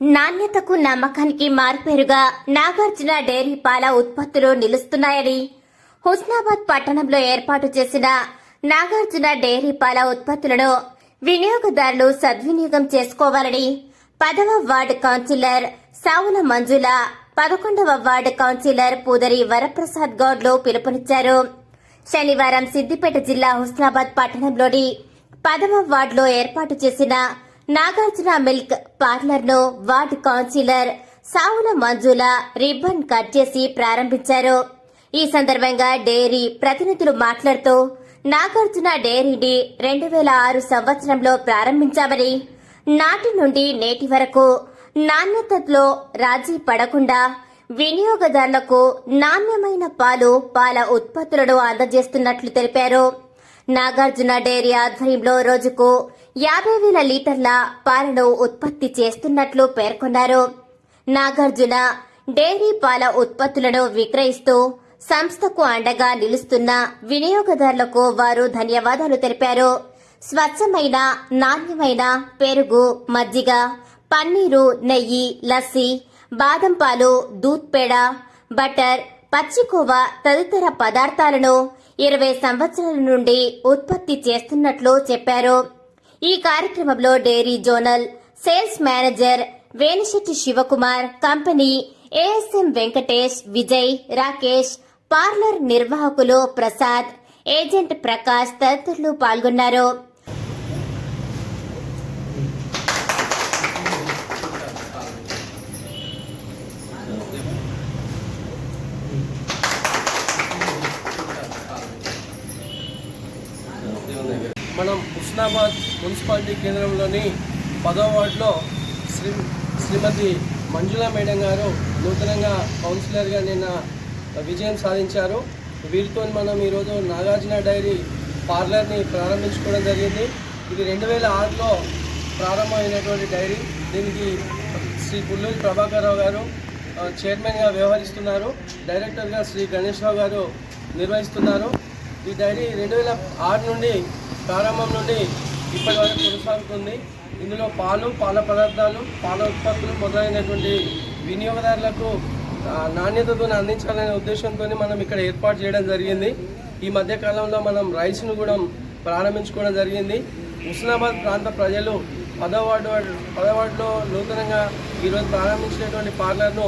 నాణ్యతకు నమ్మకానికి మార్పేరుగా నాగార్జున డైరీ పాల ఉత్పత్తులు నిలుస్తున్నాయని హుస్నాబాద్ పట్టణంలో ఏర్పాటు చేసిన నాగార్జున డైరీ పాల ఉత్పత్తులను వినియోగదారులు సద్వినియోగం చేసుకోవాలని పదవ వార్డు కౌన్సిలర్ సావుల మంజుల పదకొండవ వార్డు కౌన్సిలర్ పూదరి వరప్రసాద్ గౌడ్లు పిలుపునిచ్చారు. శనివారం సిద్దిపేట జిల్లా హుస్నాబాద్ పట్టణంలోని పదవ వార్డులో ఏర్పాటు చేసిన Nagarjuna milk పార్లర్ను ward councillor Savula Manjula ribbon cut చేసి ప్రారంభించారు. ఈ సందర్భంగా డైరీ ప్రతినిధులు మాట్లాడుతూ నాగార్జున డైరీని రెండు వేల ఆరు సంవత్సరంలో ప్రారంభించామని నాటి నుండి నేటి వరకు నాణ్యతలో రాజీ పడకుండా వినియోగదారులకు నాణ్యమైన పాలు పాల ఉత్పత్తులను అందజేస్తున్నట్లు తెలిపారు. నాగార్జున డైరీ ఆధ్వర్యంలో రోజుకు యాభై వేల లీటర్ల పాలను ఉత్పత్తి చేస్తున్నట్లు పేర్కొన్నారు. నాగార్జున డైరీ పాల ఉత్పత్తులను విక్రయిస్తూ సంస్థకు అండగా నిలుస్తున్న వినియోగదారులకు వారు ధన్యవాదాలు తెలిపారు. స్వచ్ఛమైన నాణ్యమైన పెరుగు మజ్జిగ పన్నీరు నెయ్యి లస్సీ బాదం పాలు దూద్ పేడ బటర్ పచ్చికోవ తదితర పదార్థాలను ఇరవై సంవత్సరాల నుండి ఉత్పత్తి చేస్తున్నట్లు చెప్పారు. ఈ కార్యక్రమంలో dairy zonal sales manager Venishetti Shivakumar company ASM Venkatesh Vijay Rakesh parlour నిర్వాహకులు ప్రసాద్ ఏజెంట్ ప్రకాష్ తదితరులు పాల్గొన్నారు. మనం హుస్నాబాద్ మున్సిపాలిటీ కేంద్రంలోని పదో వార్డులో శ్రీ శ్రీమతి మంజుల మేడం గారు నూతనంగా కౌన్సిలర్గా నిన్న విజయం సాధించారు. వీరితో మనం ఈరోజు నాగార్జున డైరీ పార్లర్ని ప్రారంభించుకోవడం జరిగింది. ఇది రెండు వేల ఆరులో ప్రారంభమైనటువంటి డైరీ. దీనికి శ్రీ పుల్లూరి ప్రభాకర్ రావు గారు చైర్మన్గా వ్యవహరిస్తున్నారు. డైరెక్టర్గా శ్రీ గణేష్ రావు గారు నిర్వహిస్తున్నారు. ఈ డైరీ రెండు వేల ఆరు నుండి ప్రారంభం నుండి ఇప్పటి వరకు కొనసాగుతుంది. ఇందులో పాలు పాల పదార్థాలు పాల ఉత్పత్తులు మొదలైనటువంటి వినియోగదారులకు నాణ్యతతో అందించాలనే ఉద్దేశంతో మనం ఇక్కడ ఏర్పాటు చేయడం జరిగింది. ఈ మధ్య కాలంలో మనం రైస్ను కూడా ప్రారంభించుకోవడం జరిగింది. హుస్నాబాద్ ప్రాంత ప్రజలు పదవార్డు పదవార్డులో నూతనంగా ఈరోజు ప్రారంభించినటువంటి పార్లర్ను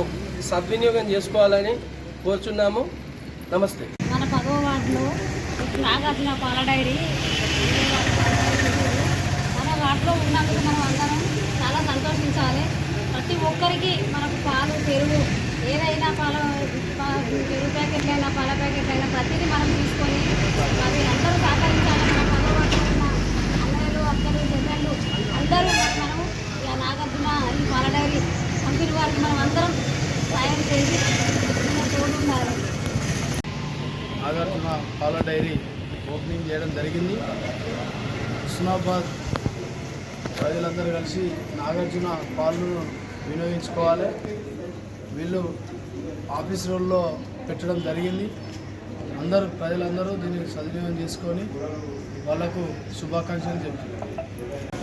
సద్వినియోగం చేసుకోవాలని కోరుచున్నాము. నమస్తే. మన పదవ వార్డులో నాగార్జున పాల డైరీ వార్డులో మనం అందరం చాలా సంతోషించాలి. ప్రతి ఒక్కరికి మనకు పాలు పెరుగు ఏదైనా పాల పెరుగు ప్యాకెట్లు అయినా పాల ప్యాకెట్లు అయినా ప్రతిదీ మనం తీసుకొని మరి అందరూ సహకరించాలి మన పదవ అన్నయ్యలు అక్కలు చెల్లెళ్ళు అందరూ మనం ఇలా నాగార్జున ఈ పాల డైరీ కంపెనీ వారికి మనం అందరం సాయం చేసి తోడుండాలి. నాగార్జున పాల డైరీ ఓపెనింగ్ చేయడం జరిగింది. హుస్నాబాద్ ప్రజలందరూ కలిసి నాగార్జున పాలను వినియోగించుకోవాలి. వీళ్ళు ఆఫీస్ రోడ్లో పెట్టడం జరిగింది. అందరూ ప్రజలందరూ దీన్ని సద్వినియోగం చేసుకొని వాళ్ళకు శుభాకాంక్షలు చెప్తున్నారు